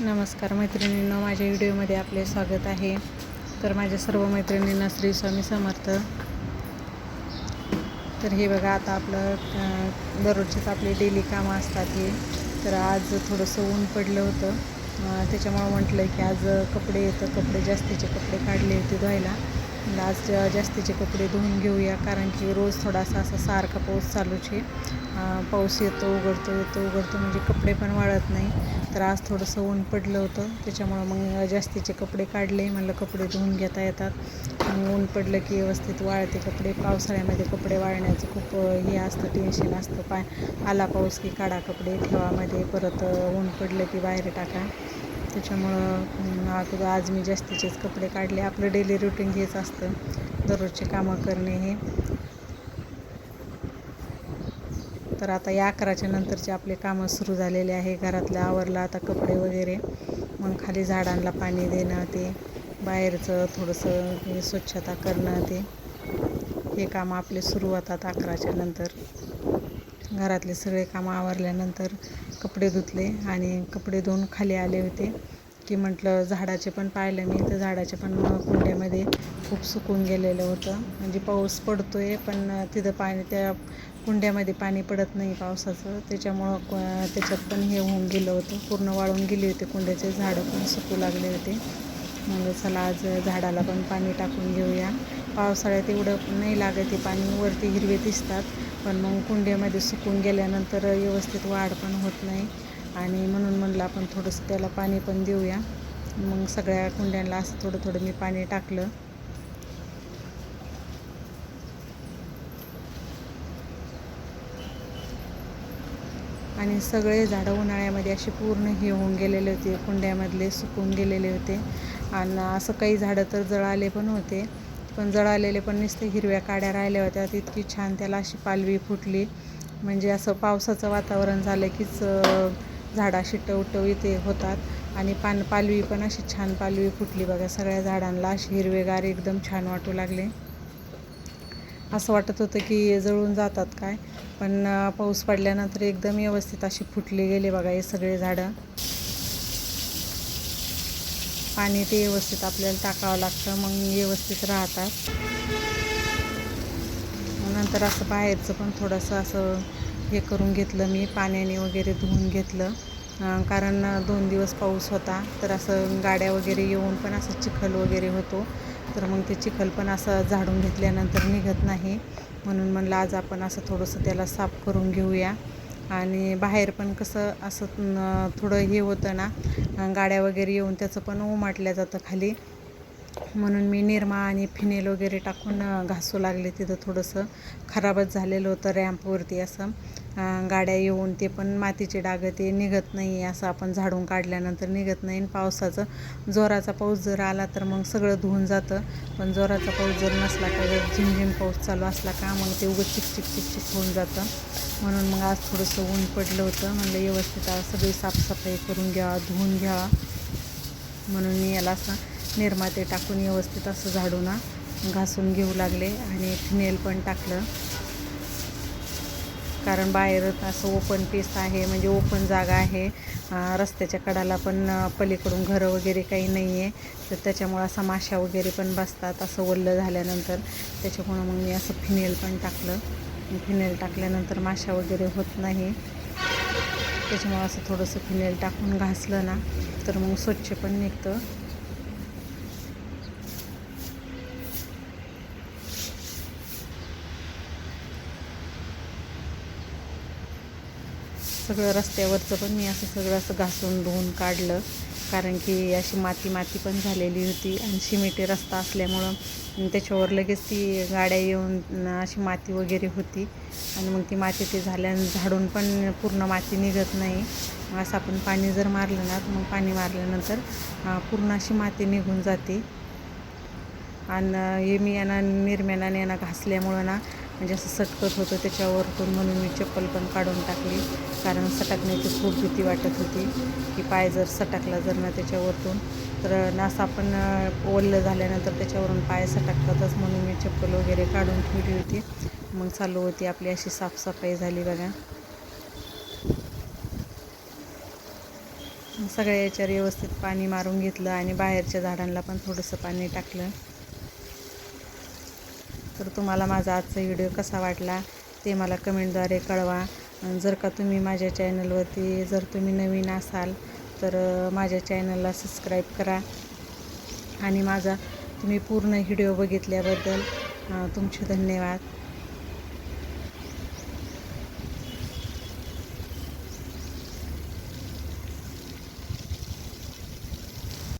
नमस्कार मैत्रिणींना माझ्या व्हिडिओमध्ये आपले स्वागत आहे. तर माझ्या सर्व मैत्रिणींना श्री स्वामी समर्थ. तर हे बघा आता आपलं दररोजचेच दररोजचीच आपली डेली कामं असतात हे. तर आज थोडंसं ऊन पडलं होतं. त्याच्यामुळं म्हटलं की आज कपडे येतं. कपडे जास्तीचे कपडे काढले होते धुवायला. आज जास्तीचे कपडे धुवून घेऊया कारण की रोज थोडासा असा सारखा पाऊस चालूच आहे. पाऊस येतो उघडतो येतो उघडतो म्हणजे कपडे पण वाळत नाही. तर आज थोडंसं ऊन पडलं होतं. त्याच्यामुळं मग जास्तीचे कपडे काढले. म्हणलं कपडे धुवून घेता येतात. मग ऊन पडलं की व्यवस्थित वाळते कपडे. पावसाळ्यामध्ये कपडे वाळण्याचं खूप हे असतं टेन्शन असतं. पाय आला पाऊस की काढा कपडे. ठेवामध्ये परत ऊन पडलं की बाहेर टाका. त्याच्यामुळं अं, आज मी जास्तीचेच कपडे काढले. आपलं डेली रुटीन हेच असतं. दररोजचे कामं करणे हे. तर आता या अकराच्या नंतरचे आपले कामं सुरू झालेले आहे. घरातलं आवरलं आता कपडे वगैरे. मग खाली झाडांना पाणी देणं ते बाहेरचं थोडंसं हे स्वच्छता करणं ते हे कामं आपले सुरू होतात अकराच्या नंतर. घरातले सगळे कामं आवरल्यानंतर कपडे धुतले आणि कपडे धुवून खाली आले होते. की म्हटलं झाडाचे पण पाहिलं मी तर झाडाचे पण कुंड्यामध्ये खूप सुकून गेलेलं होतं. म्हणजे पाऊस पडतो आहे पण तिथं पाणी त्या कुंड्यामध्ये पाणी पडत नाही पावसाचं. त्याच्यामुळं त्याच्यात पण हे होऊन गेलं होतं. पूर्ण वाळून गेले होते कुंड्याचे झाडं पण सुकू लागले होते. म्हणलं चला आज झाडाला पण पाणी टाकून घेऊया. पावसाळ्यात एवढं नाही लागत ते पाणी वरती हिरवे दिसतात. पण मग कुंड्यामध्ये सुकून गेल्यानंतर व्यवस्थित वाढ पण होत नाही. आणि म्हणून म्हणलं आपण थोडंसं त्याला पाणी पण देऊया. मग सगळ्या कुंड्यांना असं थोडं थोडं मी पाणी टाकलं. आणि सगळे झाडं उन्हाळ्यामध्ये असे पूर्ण हे होऊन गेलेले होते कुंड्यामधले सुकून गेलेले होते. आणि असं काही झाडं तर जळाले पण होते पण जळालेले पण नुसते हिरव्या काड्या राहिल्या होत्या. इतकी छान त्याला अशी पालवी फुटली. म्हणजे असं पावसाचं वातावरण झालं कीच झाडं अशी टवटव इथे होतात. आणि पान पालवी पण अशी छान पालवी फुटली बघा. सगळ्या झाडांना अशी हिरवेगार एकदम छान वाटू लागले. असं वाटत होतं की जळून जातात काय. पण पाऊस पडल्यानंतर एकदम व्यवस्थित अशी फुटली गेली बघा हे सगळे झाडं. पाणी ते व्यवस्थित आपल्याला टाकावं लागतं मग व्यवस्थित राहतात. नंतर असं बाहेरचं पण थोडंसं असं हे करून घेतलं मी पाण्याने वगैरे धुवून घेतलं. कारण दोन दिवस पाऊस होता तर असं गाड्या वगैरे येऊन पण असं चिखल वगैरे होतो. तर मग ते चिखल पण असं झाडून घेतल्यानंतर निघत नाही. म्हणून म्हणलं आज आपण असं थोडंसं त्याला साफ करून घेऊया. आणि बाहेर पण कसं असं थोडं हे होतं ना गाड्या वगैरे येऊन त्याचं पण उमाटल्या जातं खाली. म्हणून मी निरमा आणि फिनेल वगैरे टाकून घासू लागले तिथं थोडंसं. खराबच झालेलं होतं रॅम्पवरती असं. गाड्या येऊन ते पण मातीचे डाग ते निघत नाही असं आपण झाडून काढल्यानंतर निघत नाही. आणि पावसाचं जोराचा पाऊस जर आला तर मग सगळं धुवून जातं. पण जोराचा पाऊस जर नसला का जर झिमझिम पाऊस चालू असला का मग ते उगं चिकचिक चिकचिक होऊन जातं. म्हणून मग आज थोडंसं ऊन पडलं होतं. म्हणलं व्यवस्थित सगळी साफसफाई करून घ्यावा धुवून घ्यावा म्हणून मी याला असं निर्माते टाकून व्यवस्थित असं झाडून ना घासून घेऊ लागले आणि फिनेल पण टाकलं. कारण बाहेर असं ओपन पीस आहे म्हणजे ओपन जागा आहे. रस्त्याच्या कडाला पण पलीकडून घरं वगैरे काही नाही आहे तर त्याच्यामुळं असा माशा वगैरे पण बसतात असं वल्लं झाल्यानंतर. त्याच्यामुळं मग मी असं फिनेल पण टाकलं. फिनेल टाकल्यानंतर माशा वगैरे होत नाही. त्याच्यामुळं असं थोडंसं फिनेल टाकून घासलं ना तर मग स्वच्छ पण निघतं. सगळं रस्त्यावरचं पण मी असं सगळं असं घासून धुवून काढलं. कारण की अशी माती माती पण झालेली होती आणि सिमेंटी रस्ता असल्यामुळं त्याच्यावर लगेच ती गाड्या येऊन अशी माती वगैरे होती. आणि मग ती माती ते झाल्यानं झाडून पण पूर्ण माती निघत नाही. मग असं आपण पाणी जर मारलं ना मग पाणी मारल्यानंतर पूर्ण अशी माती निघून जाते. आणि हे मी यांना निर्म्यानाने यांना घासल्यामुळं ना म्हणजे असं सटकत होतं त्याच्यावरतून म्हणून मी चप्पल पण काढून टाकली. कारण सटकण्याची खूप भीती वाटत होती की पाय जर सटकला जर ना त्याच्यावरतून. तर नासा पण ओललं झाल्यानंतर त्याच्यावरून पाय सटकतातच म्हणून मी चप्पल वगैरे काढून ठेवली होती. मग चालू होती आपली अशी साफसफाई झाली बघा. सगळ्या याच्यावर व्यवस्थित पाणी मारून घेतलं आणि बाहेरच्या झाडांना पण थोडंसं पाणी टाकलं. तर तुम्हाला माझा आजचा व्हिडिओ कसा वाटला ते मला कमेंटद्वारे कळवा. जर का तुम्ही माझ्या चॅनलवरती जर तुम्ही नवीन असाल तर माझ्या चॅनलला सबस्क्राईब करा. आणि माझा तुम्ही पूर्ण व्हिडिओ बघितल्याबद्दल तुमचे धन्यवाद.